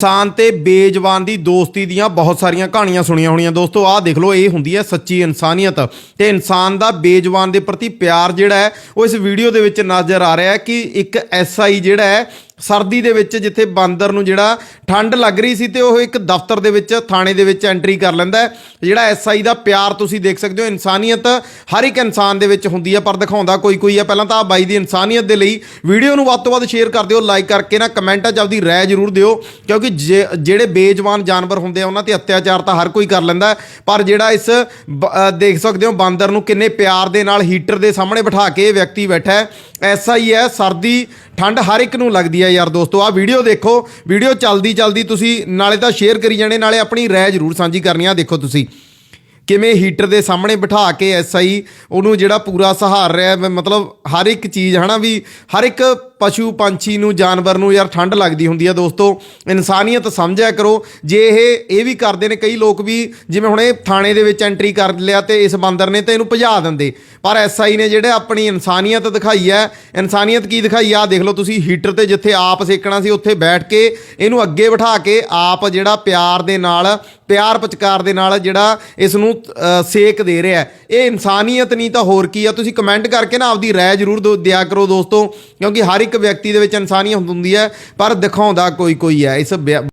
ਇਨਸਾਨ ਤੇ ਬੇਜ਼ਬਾਨ ਦੀ ਦੋਸਤੀ ਦੀਆਂ ਬਹੁਤ ਸਾਰੀਆਂ ਕਹਾਣੀਆਂ ਸੁਣੀਆਂ ਹੋਣੀਆਂ। ਦੋਸਤੋ, ਆਹ ਦੇਖ ਲਓ, ਇਹ ਹੁੰਦੀ ਹੈ ਸੱਚੀ ਇਨਸਾਨੀਅਤ। ਤੇ ਇਨਸਾਨ ਦਾ ਬੇਜ਼ਬਾਨ ਦੇ ਪ੍ਰਤੀ ਪਿਆਰ ਜਿਹੜਾ ਹੈ, ਉਹ ਇਸ ਵੀਡੀਓ ਦੇ ਵਿੱਚ ਨਜ਼ਰ ਆ ਰਿਹਾ ਹੈ ਕਿ ਇੱਕ ਐਸਆਈ ਜਿਹੜਾ ਹੈ ਸਰਦੀ ਦੇ ਵਿੱਚ ਜਿੱਥੇ ਬਾਂਦਰ ਨੂੰ ਜਿਹੜਾ ਠੰਡ ਲੱਗ ਰਹੀ ਸੀ ਤੇ ਉਹ ਇੱਕ ਦਫ਼ਤਰ ਦੇ ਵਿੱਚ, ਥਾਣੇ ਦੇ ਵਿੱਚ ਐਂਟਰੀ ਕਰ ਲੈਂਦਾ ਹੈ। ਜਿਹੜਾ ਐਸਆਈ ਦਾ ਪਿਆਰ ਤੁਸੀਂ ਦੇਖ ਸਕਦੇ ਹੋ, ਇਨਸਾਨੀਅਤ ਹਰ ਇੱਕ ਇਨਸਾਨ ਦੇ ਵਿੱਚ ਹੁੰਦੀ ਹੈ, ਪਰ ਦਿਖਾਉਂਦਾ ਕੋਈ ਕੋਈ ਹੈ। ਪਹਿਲਾਂ ਤਾਂ ਆ ਬਾਈ ਦੀ ਇਨਸਾਨੀਅਤ ਦੇ ਲਈ ਵੀਡੀਓ ਨੂੰ ਵੱਧ ਤੋਂ ਵੱਧ ਸ਼ੇਅਰ ਕਰ ਦਿਓ ਲਾਈਕ ਕਰਕੇ ਨਾ ਕਮੈਂਟਾਂ 'ਚ ਆਪਦੀ ਰਾਏ ਜ਼ਰੂਰ ਦਿਓ, ਕਿਉਂਕਿ ਜੇ- ਜਿਹੜੇ ਬੇਜਵਾਨ ਜਾਨਵਰ ਹੁੰਦੇ ਆ, ਉਹਨਾਂ ਤੇ ਅਤਿਆਚਾਰ ਤਾਂ ਹਰ ਕੋਈ ਕਰ ਲੈਂਦਾ ਪਰ ਜਿਹੜਾ ਇਸ ਬ- ਦੇਖ ਸਕਦੇ ਹੋ ਬਾਂਦਰ ਨੂੰ ਕਿੰਨੇ ਪਿਆਰ ਦੇ ਨਾਲ ਹੀਟਰ ਦੇ ਸਾਹਮਣੇ ਬਿਠਾ ਕੇ ਇਹ ਵਿਅਕਤੀ ਬੈਠਾ ਹੈ। ਐਸਾ ਹੀ ਹੈ ਸਰਦੀ ਠੰਡ ਹਰ ਇੱਕ ਨੂੰ ਲੱਗਦੀ ਹੈ ਯਾਰ ਦੋਸਤੋ। ਆਹ ਵੀਡੀਓ ਦੇਖੋ ਵੀਡੀਓ ਚੱਲਦੀ ਚੱਲਦੀ ਤੁਸੀਂ ਨਾਲੇ ਤਾਂ ਸ਼ੇਅਰ ਕਰੀ ਜਾਣੇ ਨਾਲੇ ਆਪਣੀ ਰਾਏ ਜ਼ਰੂਰ ਸਾਂਝੀ ਕਰਨੀ ਆ ਦੇਖੋ ਤੁਸੀਂ। ਕਿਵੇਂ ਹੀਟਰ ਦੇ ਸਾਹਮਣੇ ਬਿਠਾ ਕੇ ਐਸਆਈ ਉਹਨੂੰ ਜਿਹੜਾ ਪੂਰਾ ਸਹਾਰ ਰਿਹਾ ਹੈ, ਮਤਲਬ ਹਰ ਇੱਕ ਚੀਜ਼ ਹਨਾ ਵੀ ਹਰ ਇੱਕ ਪਸ਼ੂ ਪੰਛੀ ਨੂੰ, ਜਾਨਵਰ ਨੂੰ ਯਾਰ ਠੰਡ ਲੱਗਦੀ ਹੁੰਦੀ ਹੈ ਦੋਸਤੋ। ਇਨਸਾਨੀਅਤ ਸਮਝਿਆ ਕਰੋ, ਜੇ ਇਹ ਇਹ ਵੀ ਕਰਦੇ ਨੇ, ਕਈ ਲੋਕ ਵੀ ਜਿਵੇਂ ਹੁਣ ਇਹ ਥਾਣੇ ਦੇ ਵਿੱਚ ਐਂਟਰੀ ਕਰ ਲਿਆ ਤੇ ਇਸ ਬਾਂਦਰ ਨੇ ਤੇ ਇਹਨੂੰ ਭਜਾ ਦਿੰਦੇ। ਪਰ ਐਸਆਈ ਨੇ ਜਿਹੜੇ ਆਪਣੀ ਇਨਸਾਨੀਅਤ ਦਿਖਾਈ ਹੈ, ਇਨਸਾਨੀਅਤ ਕੀ ਦਿਖਾਈ ਆ, ਦੇਖ ਲਓ ਤੁਸੀਂ, ਹੀਟਰ ਤੇ ਜਿੱਥੇ ਆਪ ਸੇਕਣਾ ਸੀ, ਉੱਥੇ ਬੈਠ ਕੇ ਇਹਨੂੰ ਅੱਗੇ ਬਿਠਾ ਕੇ ਆਪ ਜਿਹੜਾ ਪਿਆਰ ਦੇ ਨਾਲ, ਪਿਆਰ ਪਚਕਾਰ ਦੇ ਨਾਲ ਜਿਹੜਾ ਇਸ ਨੂੰ ਸੇਕ ਦੇ ਰਿਹਾ ਇਹ ਇਨਸਾਨੀਅਤ ਨਹੀਂ ਤਾਂ ਹੋਰ ਕੀ ਆ, ਤੁਸੀਂ ਕਮੈਂਟ ਕਰਕੇ ਨਾ ਆਪਦੀ ਰਾਏ ਜ਼ਰੂਰ ਦਿਓ- ਦਿਆ ਕਰੋ ਦੋਸਤੋ, ਕਿਉਂਕਿ ਹਰ ਇੱਕ ਵਿਅਕਤੀ ਦੇ ਵਿੱਚ ਇਨਸਾਨੀਅਤ ਹੁੰਦੀ ਹੈ ਪਰ ਦਿਖਾਉਂਦਾ ਕੋਈ ਕੋਈ ਹੈ। ਇਸ